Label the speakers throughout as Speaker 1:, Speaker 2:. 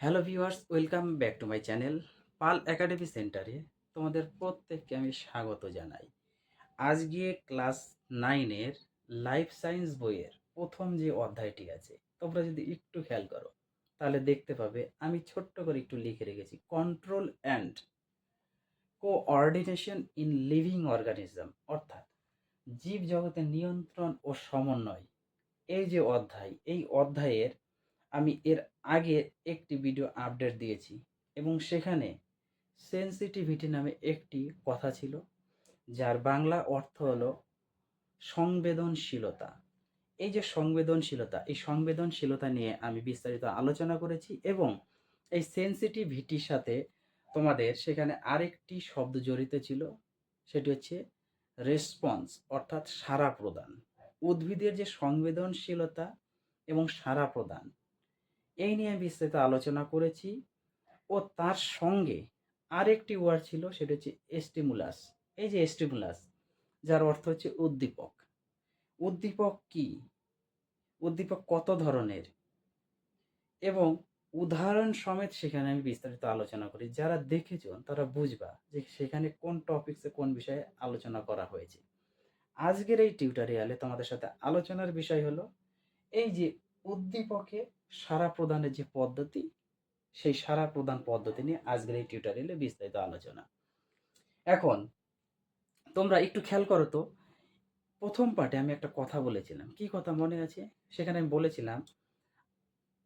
Speaker 1: Hello viewers, welcome back to my channel Pal academy সেন্টারে। তোমাদের প্রত্যেককে আমি স্বাগত জানাই। আজকে ক্লাস নাইনের লাইফ সায়েন্স বইয়ের প্রথম যে অধ্যায়টি আছে, তোমরা যদি একটু খেয়াল করো, তাহলে দেখতে পাবে আমি ছোট্ট করে একটু লিখে রেখেছি। Control and coordination in living organism অর্থাৎ জীব জগতের নিয়ন্ত্রণ ও সমন্বয়। এই যে অধ্যায়, এই অধ্যায়ের আমি এর আগে একটি ভিডিও আপডেট দিয়েছি এবং সেখানে সেন্সিটিভিটি নামে একটি কথা ছিল, যার বাংলা অর্থ হলো সংবেদনশীলতা। এই যে সংবেদনশীলতা, এই সংবেদনশীলতা নিয়ে আমি বিস্তারিত আলোচনা করেছি এবং এই সেন্সিটিভিটির সাথে তোমাদের সেখানে আরেকটি শব্দ জড়িত ছিল, সেটি হচ্ছে রেসপন্স অর্থাৎ সারা প্রদান। উদ্ভিদের যে সংবেদনশীলতা এবং সারা প্রদান এই নিয়ে বিস্তারিত আলোচনা করেছি। ও তার সঙ্গে আরেকটি ওয়ার্ড ছিল, সেটা হচ্ছে এস্টিমুলাস এই যে এস্টিমুলাস যার অর্থ হচ্ছে উদ্দীপক। উদ্দীপক কি? উদ্দীপক কত ধরনের? এবং উদাহরণ সমেত সেখানে আমি বিস্তারিত আলোচনা করি। যারা দেখেছ, তারা বুঝবা যে সেখানে কোন টপিকসে কোন বিষয়ে আলোচনা করা হয়েছে। আজকের এই টিউটোরিয়ালে তোমাদের সাথে আলোচনার বিষয় হলো, এই যে উদ্দীপকে সাড়া প্রদানের যে পদ্ধতি, সেই সারা প্রদান পদ্ধতি নিয়ে আজকের এই টিউটোরিয়ালে বিস্তারিত আলোচনা। এখন, তোমরা একটু খেয়াল করো তো, প্রথম পার্টে আমি একটা কথা বলেছিলাম। কি কথা মনে আছে? সেখানে আমি বলেছিলাম,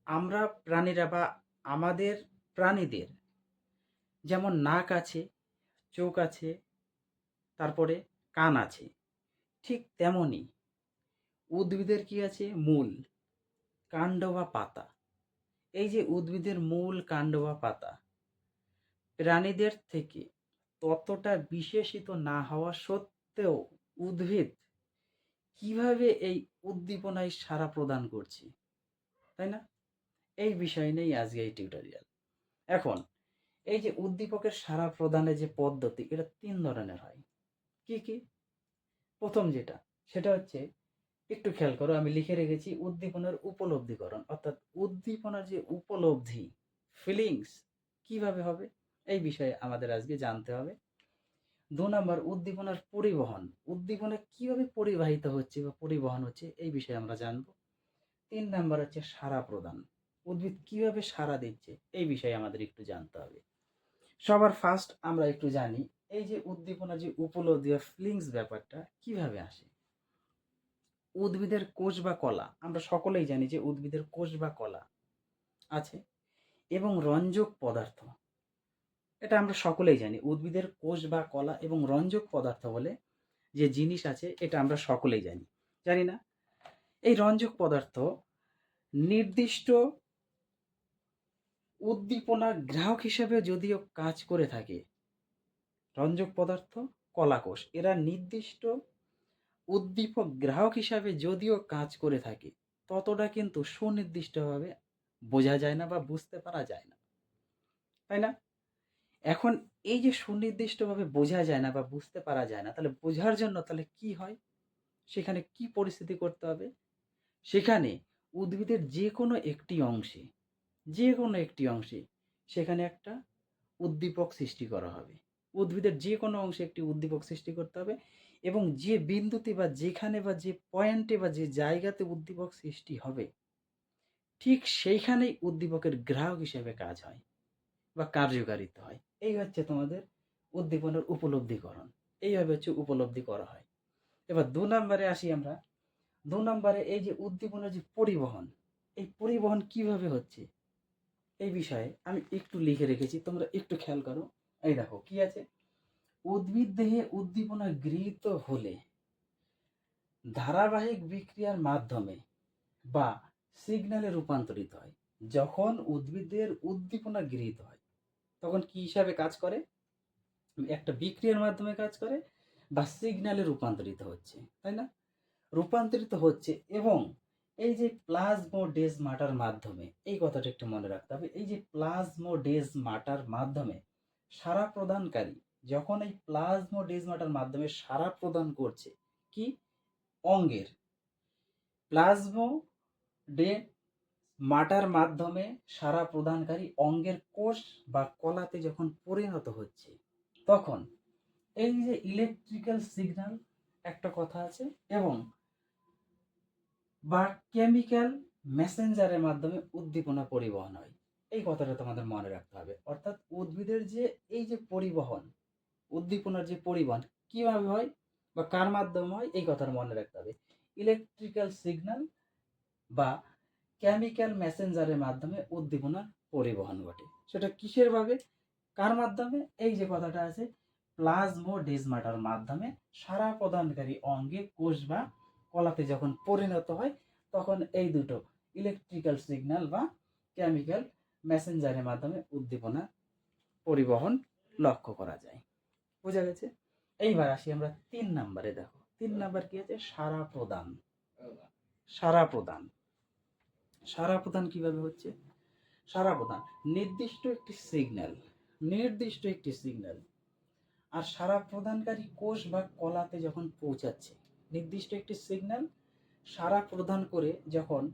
Speaker 1: আমরা প্রাণীরা বা আমাদের প্রাণীদের যেমন নাক আছে, চোখ আছে, তারপরে কান আছে, ঠিক তেমনই উদ্ভিদের কি আছে? মূল। কাণ্ড বা পাতা। এই যে উদ্ভিদের মূল কাণ্ড বা পাতা, প্রাণীদের থেকে ততটা বিশেষিত না হওয়া সত্ত্বেও উদ্ভিদ কীভাবে এই উদ্দীপনায় সাড়া প্রদান করছে, তাই না? এই বিষয় নিয়েই আজকে এই টিউটোরিয়াল এখন, এই যে উদ্দীপকের সাড়া প্রদানের যে পদ্ধতি, এটা তিন ধরনের হয়। কি কি? প্রথম যেটা, সেটা হচ্ছে একটু খেয়াল করো, আমি লিখে রেখেছি উদ্দীপনার উপলব্ধিকরণ। অর্থাৎ উদ্দীপনার যে উপলব্ধি ফিলিংস কীভাবে হবে? এই বিষয়ে আমাদের আজকে জানতে হবে। দু নম্বর, উদ্দীপনার পরিবহন। উদ্দীপনা কীভাবে পরিবাহিত হচ্ছে বা পরিবহন হচ্ছে, এই বিষয়ে আমরা জানব। তিন নম্বর হচ্ছে সারা প্রদান। উদ্ভিদ কীভাবে সাড়া দিচ্ছে, এই বিষয়ে আমাদের একটু জানতে হবে। সবার ফার্স্ট আমরা একটু জানি, এই যে উদ্দীপনা যে উপলব্ধি বা ফিলিংস ব্যাপারটা কীভাবে আসে? উদ্ভিদের কোষ বা কলা, আমরা সকলেই জানি যে উদ্ভিদের কোষ বা কলা আছে এবং রঞ্জক পদার্থ। এটা আমরা সকলেই জানি। উদ্ভিদের কোষ বা কলা এবং রঞ্জক পদার্থ বলে যে জিনিস আছে, এটা আমরা সকলেই জানি। জানি না? এই রঞ্জক পদার্থ নির্দিষ্ট উদ্দীপনা গ্রাহক হিসেবে যদিও কাজ করে থাকে, রঞ্জক পদার্থ কলাকোষ এরা নির্দিষ্ট উদ্দীপক গ্রাহক হিসাবে যদিও কাজ করে থাকে, ততটা কিন্তু সুনির্দিষ্টভাবে বোঝা যায় না বা বুঝতে পারা যায় না। তাই না? এখন এই যে সুনির্দিষ্টভাবে বোঝা যায় না বা বুঝতে পারা যায় না, তাহলে বোঝার জন্য তাহলে কি হয়? সেখানে কি পরিস্থিতি করতে হবে? সেখানে উদ্ভিদের যে কোনো একটি অংশে যে কোনো একটি অংশে সেখানে একটা উদ্দীপক সৃষ্টি করা হবে। উদ্ভিদের যে কোনো অংশে একটি উদ্দীপক সৃষ্টি করতে হবে এবং যে বিন্দুতে বা যেখানে বা যে পয়েন্টে বা যে জায়গাতে উদ্দীপক সৃষ্টি হবে, ঠিক সেইখানেই উদ্দীপকের গ্রাহক হিসেবে কাজ হয় বা কার্যকারিতা হয়। এই হচ্ছে তোমাদের উদ্দীপনার উপলব্ধিকরণ। এইভাবে হচ্ছে উপলব্ধি করা হয়। এবার দু নম্বরে আসি আমরা। দু নম্বরে এই যে উদ্দীপনার যে পরিবহন, এই পরিবহন কীভাবে হচ্ছে, এই বিষয়ে আমি একটু লিখে রেখেছি। তোমরা একটু খেয়াল করো। এই দেখো, কি আছে? উদ্ভিদ দেহে উদ্দীপনা গৃহীত হলে ধারাবাহিক বিক্রিয়ার মাধ্যমে বা সিগন্যালে রূপান্তরিত হয়। যখন উদ্ভিদের উদ্দীপনা গৃহীত হয়, তখন কি হিসাবে কাজ করে? একটা বিক্রিয়ার মাধ্যমে কাজ করে বা সিগন্যালে রূপান্তরিত হচ্ছে, তাই না? রূপান্তরিত হচ্ছে এবং এই যে প্লাজমো ডেজ মাটার মাধ্যমে, এই কথাটা একটু মনে রাখতে হবে, এই যে প্লাজমো ডেজ মাটার মাধ্যমে সারা প্রদানকারী যখন এই প্লাজমোডেজমাটার মাধ্যমে সারা প্রদান করছে, কি? অঙ্গের। প্লাজমো ডে মাটার মাধ্যমে সারা প্রদানকারী অঙ্গের কোষ বা কলাতে যখন পরিণত হচ্ছে, তখন এই যে ইলেকট্রিক্যাল সিগন্যাল একটা কথা আছে এবং বা কেমিক্যাল মেসেঞ্জারের মাধ্যমে উদ্দীপনা পরিবহন হয়। এই কথাটা তোমাদের মনে রাখতে হবে। অর্থাৎ উদ্ভিদের যে এই যে পরিবহন, উদ্দীপনার যে পরিবহন কীভাবে হয় বা কার মাধ্যমে হয় এই কথাটা মনে রাখতে হবে। ইলেকট্রিক্যাল সিগন্যাল বা কেমিক্যাল মেসেঞ্জারের মাধ্যমে উদ্দীপনার পরিবহন ঘটে। সেটা কিসের ভাবে? কার মাধ্যমে? এই যে কথাটা আছে প্লাজমো প্লাজমোডেজমাটার মাধ্যমে সারা প্রদানকারী অঙ্গে কোষ বা কলাতে যখন পরিণত হয়, তখন এই দুটো ইলেকট্রিক্যাল সিগন্যাল বা কেমিক্যাল মেসেঞ্জারের মাধ্যমে উদ্দীপনা পরিবহন লক্ষ্য করা যায়। বোঝা গেছে? এইবার আসি আমরা তিন নাম্বারে দেখো। তিন নাম্বার কি আছে? সারা প্রদান। সারা প্রদান। সারা প্রদান কীভাবে হচ্ছে? সারা প্রদান। নির্দিষ্ট একটি সিগন্যাল নির্দিষ্ট একটি সিগন্যাল আর সারা প্রদানকারী কোষ বা কলাতে যখন পৌঁছাচ্ছে, নির্দিষ্ট একটি সিগন্যাল সারা প্রদান করে যখন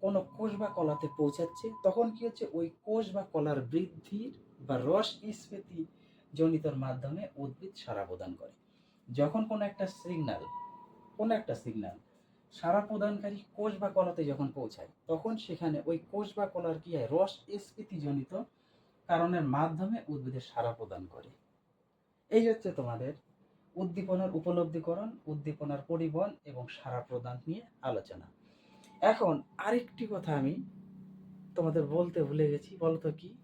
Speaker 1: কোনো কোষ বা কলাতে পৌঁছাচ্ছে, তখন কি হচ্ছে? ওই কোষ বা কলার বৃদ্ধির বা রস স্ফীতি জনিতর মাধ্যমে উদ্ভিদ সারা প্রদান করে। যখন কোনো একটা সিগন্যাল কোনো একটা সিগনাল সারা প্রদানকারী কোষ বা কলাতে যখন পৌঁছায়, তখন সেখানে ওই কোষ বা কলার কি হয়? রস স্ফীতি জনিত কারণের মাধ্যমে উদ্ভিদের সারা প্রদান করে। এই হচ্ছে তোমাদের উদ্দীপনার উপলব্ধিকরণ, উদ্দীপনার পরিবহন এবং সারা প্রদান নিয়ে আলোচনা। এখন আরেকটি কথা আমি তোমাদের বলতে ভুলে গেছি, বলতো কি?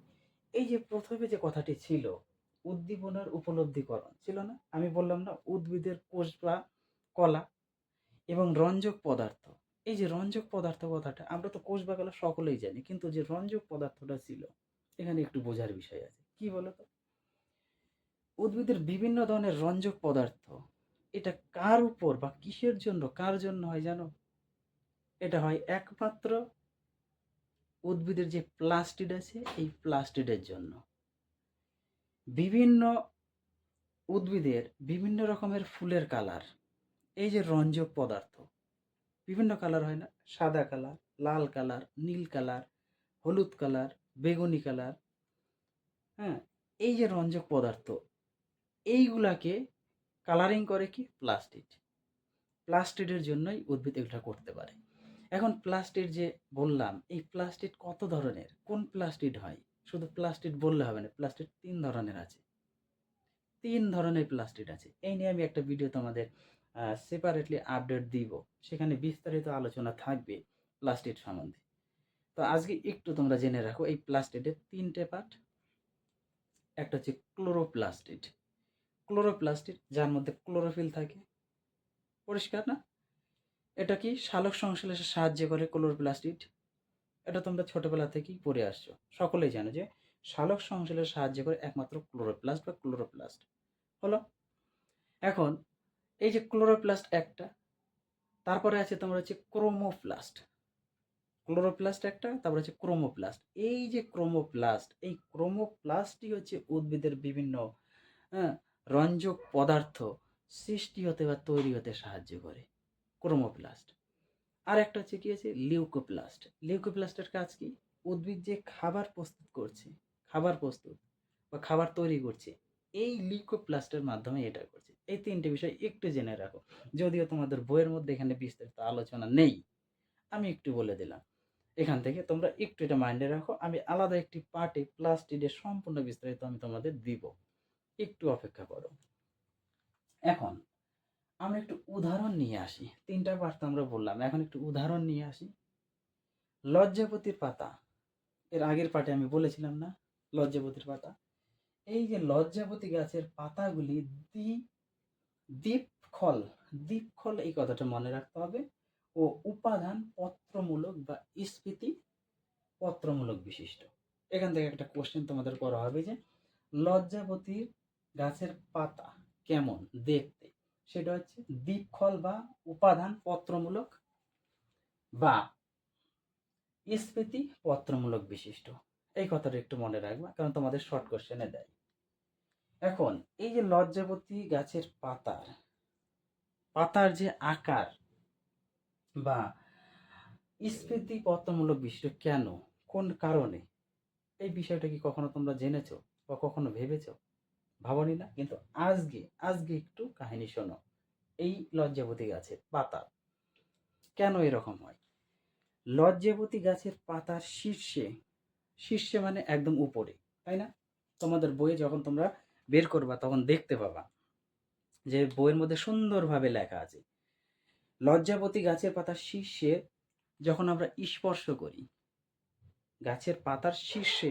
Speaker 1: এই যে প্রথমে যে কথাটি ছিল, উদ্দীপনার উপলব্ধিকরণ, ছিল না? আমি বললাম না, উদ্ভিদের কোষ বা কলা এবং রঞ্জক পদার্থ। এই যে রঞ্জক পদার্থ কথাটা, আমরা তো কোষ বা কলা সকলেই জানি, কিন্তু যে রঞ্জক পদার্থটা ছিল, এখানে একটু বোঝার বিষয় আছে। কি বলতো? উদ্ভিদের বিভিন্ন ধরনের রঞ্জক পদার্থ, এটা কার উপর বা কিসের জন্য, কার জন্য হয় জানো? এটা হয় একমাত্র উদ্ভিদের যে প্লাস্টিড আছে, এই প্লাস্টিডের জন্য। বিভিন্ন উদ্ভিদের বিভিন্ন রকমের ফুলের কালার, এই যে রঞ্জক পদার্থ, বিভিন্ন কালার হয় না, সাদা কালার, লাল কালার, নীল কালার, হলুদ কালার, বেগুনি কালার হ্যাঁ এই যে রঞ্জক পদার্থ, এইগুলাকে কালারিং করে কি? প্লাস্টিড। প্লাস্টিডের জন্যই উদ্ভিদ এগুলো করতে পারে। এখন প্লাস্টিড যে বললাম, এই প্লাস্টিড কত ধরনের? কোন প্লাস্টিড হয়? শুধু প্লাস্টিড বললে হবে না প্লাস্টিড তিন ধরনের আছে। তিন ধরনের প্লাস্টিড আছে। এই নিয়ে আমি একটা ভিডিও তোমাদের সেপারেটলি আপডেট দিব। সেখানে বিস্তারিত আলোচনা থাকবে প্লাস্টিড সম্বন্ধে। তো আজকে একটু তোমরা জেনে রাখো, এই প্লাস্টিডের তিনটে পার্ট একটা হচ্ছে ক্লোরোপ্লাস্টিড ক্লোরোপ্লাস্টিড যার মধ্যে ক্লোরোফিল থাকে। পরিষ্কার না? এটা কি শালক সংশ্লেষে সাহায্য করে ক্লোরোপ্লাস্টিড? এটা তোমরা ছোটবেলা থেকেই পড়ে আসছো। সকলেই জানো যে শালক সংশ্লেষে সাহায্য করে একমাত্র ক্লোরোপ্লাস্ট বা ক্লোরোপ্লাস্ট। হলো? এখন, এই যে ক্লোরোপ্লাস্ট একটা, তারপরে আছে তোমার হচ্ছে ক্রোমোপ্লাস্ট। ক্লোরোপ্লাস্ট একটা, তারপরে হচ্ছে ক্রোমোপ্লাস্ট। এই যে ক্রোমোপ্লাস্ট, এই ক্রোমোপ্লাস্টই হচ্ছে উদ্ভিদের বিভিন্ন হ্যাঁ রঞ্জক পদার্থ সৃষ্টি হতে বা তৈরি হতে সাহায্য করে। ক্রোমোপ্লাস্ট। আর একটা হচ্ছে কি আছে লিউকোপ্লাস্ট। লিউকোপ্লাস্টের কাজ কি? উদ্ভিদ যে খাবার প্রস্তুত করছে, খাবার প্রস্তুত বা খাবার তৈরি করছে, এই লিউকোপ্লাস্টের মাধ্যমে এটা করছে। এই তিনটে বিষয় একটু জেনে রাখো। যদিও তোমাদের বইয়ের মধ্যে এখানে বিস্তারিত আলোচনা নেই, আমি একটু বলে দিলাম। এখান থেকে তোমরা একটু এটা মাইন্ডে রাখো। আমি আলাদা একটি পার্টে প্লাস্টিডের সম্পূর্ণ বিস্তারিত আমি তোমাদের দিব। একটু অপেক্ষা করো। এখন আমরা একটু উদাহরণ নিয়ে আসি। তিনটা পার্ট তো আমরা বললাম। এখন একটু উদাহরণ নিয়ে আসি। লজ্জাপতির পাতা। এর আগের পার্টে আমি বলেছিলাম না, লজ্জাপতির পাতা। এই যে লজ্জাপতি গাছের পাতাগুলি দ্বি, দ্বীপখল দ্বীপখল এই কথাটা মনে রাখতে হবে। ও উপাদান পত্রমূলক বা স্ফীতি পত্রমূলক বিশিষ্ট। এখান থেকে একটা কোশ্চেন তোমাদের করা হবে যে, লজ্জাপতির গাছের পাতা কেমন দেখতে? সেটা হচ্ছে দ্বীপখল বা উপাদান পত্রমূলক বা স্ফীতি পত্রমূলক বিশিষ্ট। এই কথাটা একটু মনে রাখবা, কারণ তোমাদের শর্ট কোশ্চেনে দেয়। এখন, এই যে লজ্জাপতি গাছের পাতার পাতার যে আকার বা স্ফীতি পত্রমূলক বিষয় কেন? কোন কারণে? এই বিষয়টা কি কখনো তোমরা জেনেছো বা কখনো ভেবেছো? ভাবনি না কিন্তু আজকে আজকে একটু কাহিনী শোনো। এই লজ্জাবতী গাছের পাতা। কেন এরকম হয়? লজ্জাবতী গাছের পাতার শীর্ষে শীর্ষে মানে একদম উপরে, তাই না? তোমাদের বইয়ে যখন তোমরা বের করবা, তখন দেখতে পাবা যে বইয়ের মধ্যে সুন্দরভাবে লেখা আছে, লজ্জাবতী গাছের পাতার শীর্ষে যখন আমরা স্পর্শ করি, গাছের পাতার শীর্ষে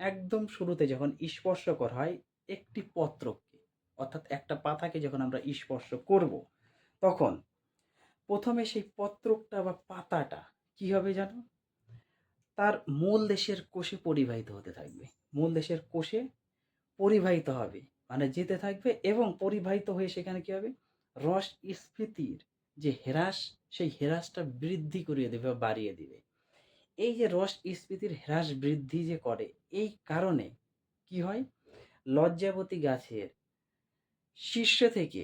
Speaker 1: একদম শুরুতে যখন স্পর্শ করা হয় একটি পত্রকে, অর্থাৎ একটা পাতাকে যখন আমরা স্পর্শ করব, তখন প্রথমে সেই পত্রকটা বা পাতাটা কি হবে জানো? তার মূল দেশের কোষে পরিবাহিত হতে থাকবে। মূল দেশের কোষে পরিবাহিত হবে মানে যেতে থাকবে এবং পরিবাহিত হয়ে সেখানে কি হবে? রস স্ফীতির যে হ্রাস, সেই হ্রাসটা বৃদ্ধি করিয়ে দেবে বা বাড়িয়ে দিবে। এই যে রস স্ফীতির হ্রাস বৃদ্ধি যে করে, এই কারণে কি হয়? লজ্জাবতী গাছের শীর্ষ থেকে,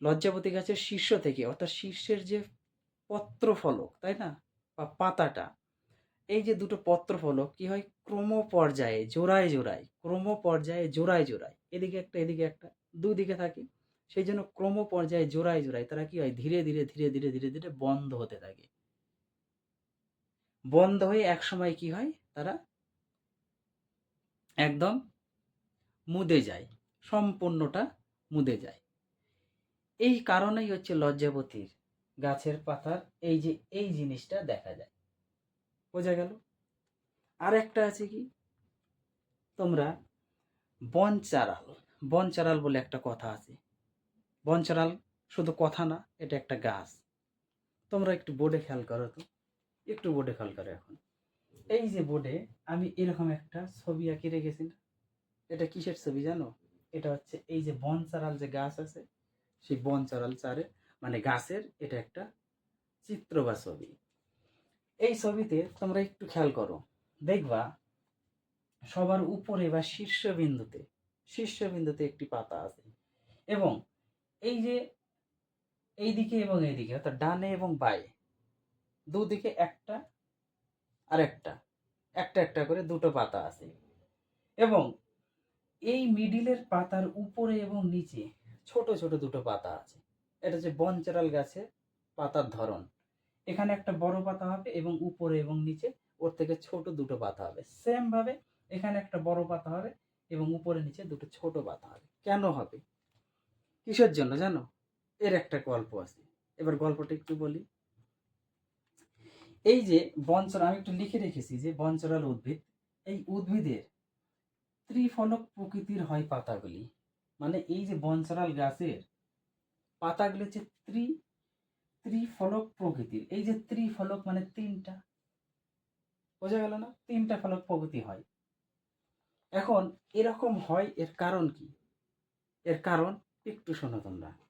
Speaker 1: লজ্জাবতী গাছের শীর্ষ থেকে, অর্থাৎ শীর্ষের যে পত্রফলক, তাই না? বা পাতাটা, এই যে দুটো পত্রফলক কি হয়? ক্রম পর্যায়ে জোড়ায় জোড়ায় ক্রম পর্যায়ে জোড়ায় জোড়ায়, এদিকে একটা এদিকে একটা দুই দিকে থাকে, সেই জন্য ক্রম পর্যায়ে জোড়ায় জোড়ায়, তারা কি হয়? ধীরে ধীরে ধীরে ধীরে ধীরে ধীরে বন্ধ হতে থাকে। বন্ধ হয়ে এক সময় কি হয়? তারা একদম মুদে যায়, সম্পূর্ণটা মুদে যায়। এই কারণেই হচ্ছে লজ্জাবতীর গাছের পাতার এই যে, এই জিনিসটা দেখা যায়। বোঝা গেল? আর একটা আছে কি? তোমরা বনচারাল বনচারাল বলে একটা কথা আছে। বনচারাল শুধু কথা না, এটা একটা গাছ। তোমরা একটু বোর্ডে খেয়াল করো তো। একটু বোর্ডে খেয়াল করো এখন। এই যে বোর্ডে আমি এরকম একটা ছবি আঁকি রেখেছি। এটা কিসের ছবি জানো? এটা হচ্ছে এই যে বনচারাল যে গাছ আছে, সেই বনচারাল চারে মানে গাছের এটা একটা চিত্র বা ছবি। এই ছবিতে তোমরা একটু খেয়াল করো। দেখবা, সবার উপরে বা শীর্ষবিন্দুতে শীর্ষবিন্দুতে একটি পাতা আছে। এবং এই যে এইদিকে এবং এইদিকে, অর্থাৎ ডানে এবং বায়ে, দুদিকে একটা আর একটা একটা একটা করে দুটো পাতা আছে। এবং এই মিডিলের পাতার উপরে এবং নিচে ছোট ছোট দুটো পাতা আছে। এটা হচ্ছে বনচারাল গাছের পাতার ধরন। এখানে একটা বড় পাতা হবে এবং উপরে এবং নিচে ওর থেকে ছোট দুটো পাতা হবে। সেম ভাবে এখানে একটা বড় পাতা হবে এবং উপরে নিচে দুটো ছোট পাতা হবে। কেন হবে? কিসের জন্য জানো? এর একটা গল্প আছে। এবার গল্পটা একটু বলি। এই যে বঞ্চরা আমি একটু লিখে রেখেছি যে বঞ্চরাল উদ্ভিদ, এই উদ্ভিদের ত্রিফলক প্রকৃতির হয় পাতাগুলি। মানে এই যে বঞ্চরাল গাছের পাতাগুলি হচ্ছে ত্রি, ত্রিফলক প্রকৃতির। এই যে ত্রিফলক মানে তিনটা। বোঝা গেল না? তিনটা ফলক প্রকৃতি হয়। এখন এরকম হয়, এর কারণ কি? এর কারণ একটু শোনো তোমরা।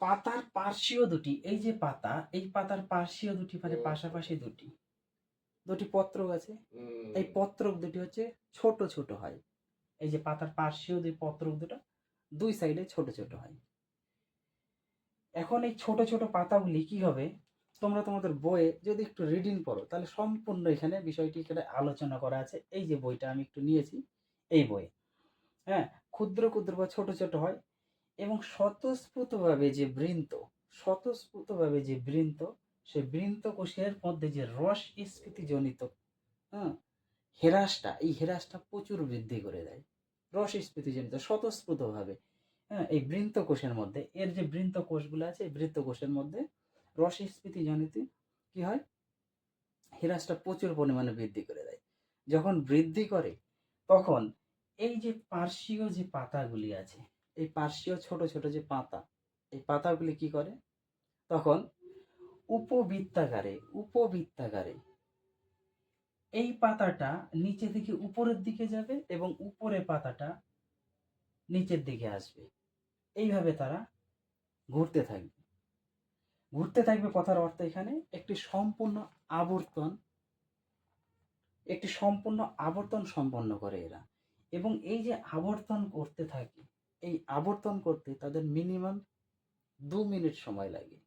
Speaker 1: পাতার পার্শ্বীয় দুটি এই যে পাতা এই পাতার পার্শ্বীয় দুটি মানে পাশাপাশি দুটি। দুটি পত্র আছে। এই পত্রক দুটি হচ্ছে ছোট ছোট হয়। এই যে পাতার পার্শ্বীয় দুই পত্রক দুটো দুই সাইডে ছোট ছোট হয়। এখন এই ছোট ছোট পাতাগুলি কি হবে? তোমরা তোমাদের বইয়ে যদি একটু রিডিং পড়ো তাহলে সম্পূর্ণ এখানে বিষয়টি এখানে আলোচনা করা আছে। এই যে বইটা আমি একটু নিয়েছি এই বই হ্যাঁ ক্ষুদ্র ক্ষুদ্র বা ছোট ছোট হয় এবং স্বতঃস্ফূর্তভাবে যে বৃন্ত, স্বতঃস্ফূর্তভাবে যে বৃন্ত সেই বৃন্ত কোষের মধ্যে যে রস স্ফীতিজনিত হ্যাঁ হেরাসটা, এই হেরাসটা প্রচুর বৃদ্ধি করে দেয়। রস স্ফীতিজনিত, স্বতঃস্ফূর্তভাবে হ্যাঁ এই বৃন্ত কোষের মধ্যে, এর যে বৃন্ত কোষগুলো আছে, এই বৃন্ত কোষের মধ্যে রস স্ফীতিজনিত কি হয়? হেরাসটা প্রচুর পরিমাণে বৃদ্ধি করে দেয়। যখন বৃদ্ধি করে, তখন এই যে পার্শ্বীয় যে পাতাগুলি আছে এই পার্শ্বীয় ছোট ছোট যে পাতা, এই পাতাগুলি কি করে? তখন উপবৃত্তাকারে উপবৃত্তাকারে এই পাতাটা নিচে থেকে উপরের দিকে যাবে এবং উপরে পাতাটা নিচের দিকে আসবে। এইভাবে তারা ঘুরতে থাকবে। ঘুরতে থাকবে কথার অর্থ এখানে একটি সম্পূর্ণ আবর্তন, একটি সম্পূর্ণ আবর্তন সম্পন্ন করে এরা। এবং এই যে আবর্তন করতে থাকে এই আবর্তন করতে তাদের মিনিমাম দু মিনিট সময় লাগে।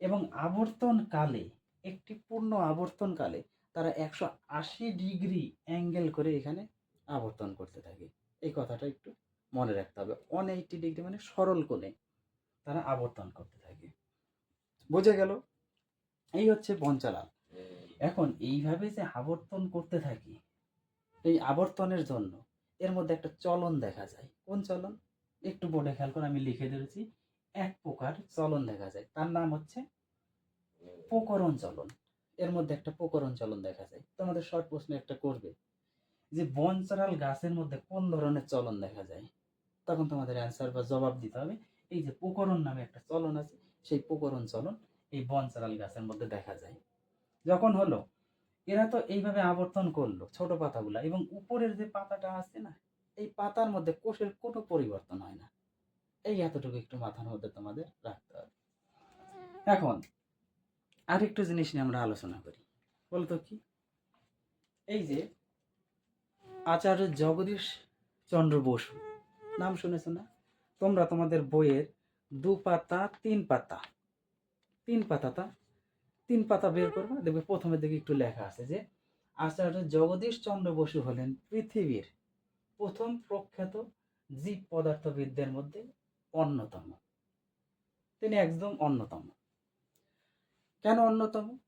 Speaker 1: এবং আবর্তন কালে, একটি পূর্ণ আবর্তন কালে তারা একশো আশি ডিগ্রি অ্যাঙ্গেল করে এখানে আবর্তন করতে থাকে। এই কথাটা একটু মনে রাখতে হবে। ওয়ান এইটি ডিগ্রি মানে সরল কোণে তারা আবর্তন করতে থাকে। বোঝা গেল? এই হচ্ছে পঞ্চালাল এখন এইভাবে যে আবর্তন করতে থাকি, এই আবর্তনের জন্য এর মধ্যে একটা চলন দেখা যায়। কোন চলন? একটু বোর্ডে খেয়াল করে আমি লিখে দিয়েছি এক প্রকার চলন দেখা যায়। তার নাম হচ্ছে প্রকরণ চলন। এর মধ্যে একটা প্রকরণ চলন দেখা যায়। তোমাদের শর্ট প্রশ্ন একটা করবে যে বনচারাল গাছের মধ্যে কোন ধরনের চলন দেখা যায়? তখন তোমাদের অ্যান্সার বা জবাব দিতে হবে, এই যে প্রকরণ নামে একটা চলন আছে, সেই প্রকরণ চলন এই বনচারাল গাছের মধ্যে দেখা যায়। যখন হলো এরা তো এইভাবে আবর্তন করল, ছোট পাতাগুলো, এবং উপরের যে পাতাটা আছে না, এই পাতার মধ্যে কোষের কোনো পরিবর্তন হয় না। এই এতটুকু একটু মাথার মধ্যে তোমাদের রাখতে হবে। এখন, আরেকটু জিনিস নিয়ে আমরা আলোচনা করি। বলতো কি? এই যে আচার্য জগদীশ চন্দ্র বসু, নাম শুনেছো না? তোমরা তোমাদের বইয়ের দু পাতা, তিন পাতা, তিন পাতাটা তিন পাতা বের করবে দেখবে প্রথমের দিকে একটু লেখা আছে যে আচার্য জগদীশ চন্দ্র বসু হলেন পৃথিবীর প্রথম প্রখ্যাত জীব পদার্থবিদদের মধ্যে অন্যতম। তিনি একদম অন্যতম। কেন অন্যতম?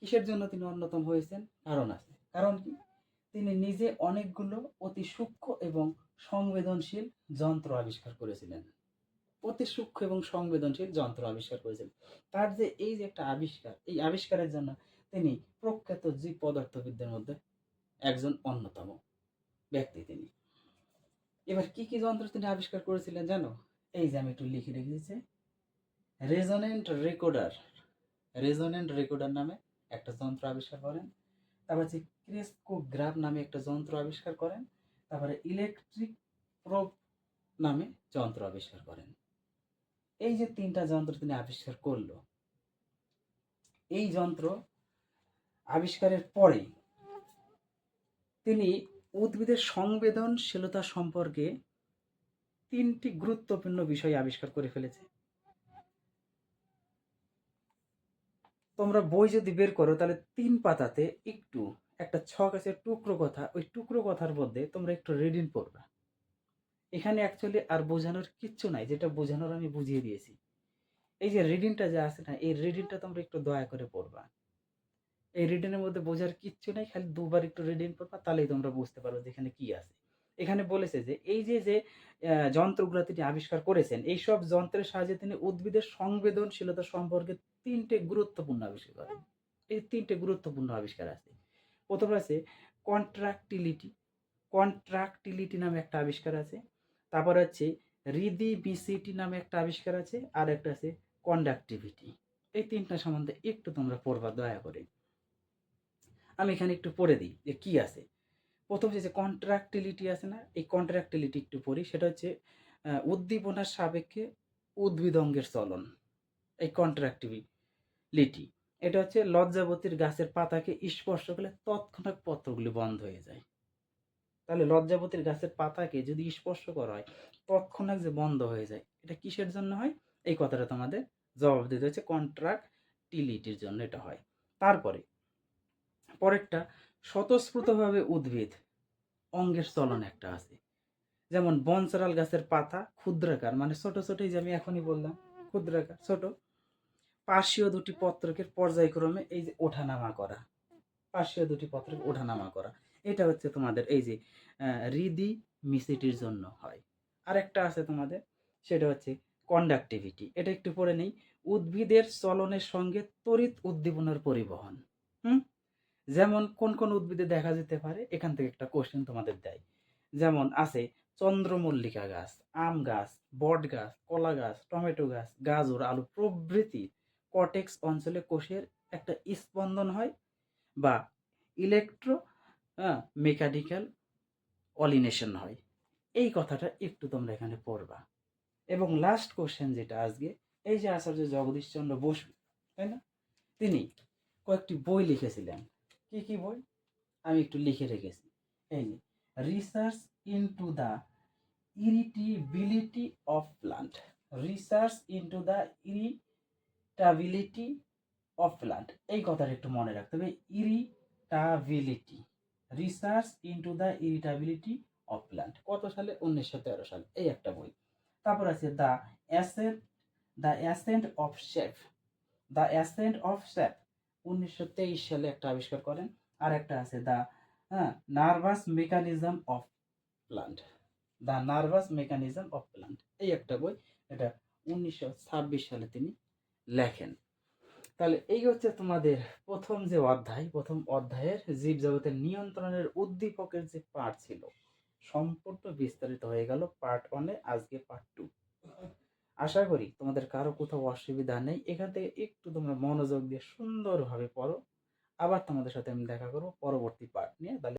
Speaker 1: কিসের জন্য তিনি অন্যতম হয়েছেন? কারণ আছে। কারণ কি? তিনি নিজে অনেকগুলো অতি সূক্ষ্ম এবং সংবেদনশীল যন্ত্র আবিষ্কার করেছিলেন। অতি সূক্ষ্ম এবং সংবেদনশীল যন্ত্র আবিষ্কার করেছিলেন তার যে এই যে একটা আবিষ্কার, এই আবিষ্কারের জন্য তিনি প্রখ্যাত জীব পদার্থবিদদের মধ্যে একজন অন্যতম ব্যক্তি তিনি। এবার কি কি যন্ত্র তিনি আবিষ্কার করেছিলেন জানো? এই যে আমি একটু লিখে রেখেছি। রেজনেন্ট রেকর্ডার রেজনেন্ট রেকর্ডার নামে একটা যন্ত্র আবিষ্কার করেন। তারপর হচ্ছে ক্রেস্কোগ্রাফ নামে একটা যন্ত্র আবিষ্কার করেন। তারপরে ইলেকট্রিক প্রোব নামে যন্ত্র আবিষ্কার করেন। এই যে তিনটা যন্ত্র তিনি আবিষ্কার করল, এই যন্ত্র আবিষ্কারের পরে তিনি উদ্ভিদের সংবেদনশীলতা সম্পর্কে তিনটি গুরুত্বপূর্ণ বিষয় আবিষ্কার করে ফেলেছে। তোমরা বই যদি বের করো, তাহলে তিন পাতাতে একটু, একটা ছক আছে টুকরো কথা, ওই টুকরো কথার মধ্যে তোমরা একটু রিডিং পড়বা। এখানে অ্যাকচুয়ালি আর বোঝানোর কিচ্ছু নাই, যেটা বোঝানোর আমি বুঝিয়ে দিয়েছি। এই যে রিডিংটা যে আছে না, এই রিডিংটা তোমরা একটু দয়া করে পড়বা। এই রিডিংয়ের মধ্যে বোঝার কিচ্ছু নাই, খালি দুবার একটু রিডিং পড়বা, তাহলেই তোমরা বুঝতে পারো যে এখানে কী আছে। এখানে বলেছে যে, এই যে যে যন্ত্রগুলো তিনি আবিষ্কার করেছেন এই সব যন্ত্রের সাহায্যে তিনি উদ্ভিদের সংবেদনশীলতা সম্পর্কে তিনটে গুরুত্বপূর্ণ আবিষ্কার করেন। এই তিনটে গুরুত্বপূর্ণ আবিষ্কার আছে। প্রথম আছে কন্ট্রাক্টিলিটি কন্ট্রাক্টিলিটি নামে একটা আবিষ্কার আছে। তারপর হচ্ছে রিদিবিসিটি নামে একটা আবিষ্কার আছে, আর একটা আছে কন্ডাক্টিভিটি। এই তিনটা সম্বন্ধে একটু তোমরা পড়বা, দয়া করে। আমি এখানে একটু পড়ে দিই যে কি আছে। প্রথম যে কন্ট্রাক্টিলিটি আছে না, এই কন্ট্রাক্টিলিটি একটু পড়ি, সেটা হচ্ছে উদ্দীপনার সাপেক্ষে উদ্ভিদ অঙ্গের চলন, এই কন্ট্রাক্টিভিলিটি। এটা হচ্ছে লজ্জাবতীর গাছের পাতাকে স্পর্শ করলে তৎক্ষণাৎ পত্রগুলি বন্ধ হয়ে যায়। তাহলে লজ্জাবতীর গাছের পাতাকে যদি স্পর্শ করা হয়, তৎক্ষণাৎ যে বন্ধ হয়ে যায়, এটা কিসের জন্য হয়? এই কথাটা তোমাদের জবাব দিতে হচ্ছে কন্ট্রাক্টিলিটির জন্য এটা হয়। তারপরে, পরেরটা, স্বতঃস্ফূর্তভাবে উদ্ভিদ, অঙ্গের চলন একটা আছে। যেমন বনচরাল গাছের পাতা ক্ষুদ্রাকার মানে ছোট ছোট এই যে আমি এখনই বললাম, ক্ষুদ্রাকার, ছোট। পার্শ্বীয় দুটি পত্রকের পর্যায়ক্রমে এই যে ওঠানামা করা, পার্শ্বীয় দুটি পত্রকে ওঠানামা করা। এটা হচ্ছে তোমাদের এই যে রিদি মিসিটির জন্য হয়। আরেকটা আছে তোমাদের, সেটা হচ্ছে কন্ডাক্টিভিটি এটা একটু পড়ে নেই। উদ্ভিদের চলনের সঙ্গে তড়িৎ উদ্দীপনার পরিবহন। হুম? যেমন কোন কোন উদ্ভিদে দেখা যেতে পারে, এখান থেকে একটা কোশ্চেন তোমাদের দেয়। যেমন আছে চন্দ্রমল্লিকা গাছ, আম গাছ, বট গাছ, কলা গাছ, টমেটো গাছ, গাজর, আলু প্রভৃতি কটেক্স অঞ্চলে কোষের একটা স্পন্দন হয় বা ইলেকট্রো মেকানিক্যাল অলিনেশন হয়। এই কথাটা একটু তোমরা এখানে পড়বা। এবং লাস্ট কোশ্চেন যেটা আজকে, এই যে আচার্য জগদীশচন্দ্র বসু, তাই না? তিনি কয়েকটি বই লিখেছিলেন। কি কি বই? আমি একটু লিখে রেখেছি। এই যে research into the irritability of plant research into the irritability of plant এই কথাটা একটু মনে রাখতে হবে। Irritability research into the irritability of plant কত সালে? উনিশশো তেরো সালে। এই একটা বই। তারপর আছে the ascent the ascent of sap the ascent of sap উনিশশো তেইশ সালে একটা আবিষ্কার করেন। আর একটা আছে দ্য হ্যাঁ nervous mechanism of plant the nervous mechanism of plant এই একটা বই। এটা উনিশশো ছাব্বিশ সালে তিনি লেখেন। তাহলে এই হচ্ছে তোমাদের প্রথম যে অধ্যায়, প্রথম অধ্যায়ের জীব জগতের নিয়ন্ত্রণের উদ্দীপকের যে পার্ট ছিল, সম্পূর্ণ বিস্তারিত হয়ে গেল পার্ট ওয়ানে আজকে পার্ট টু আশা করি তোমাদের কারও কোথাও অসুবিধা নেই, এখান থেকে একটু তোমরা মনোযোগ দিয়ে সুন্দরভাবে পড়ো। আবার তোমাদের সাথে আমি দেখা করব পরবর্তী পার্ট নিয়ে, তাহলে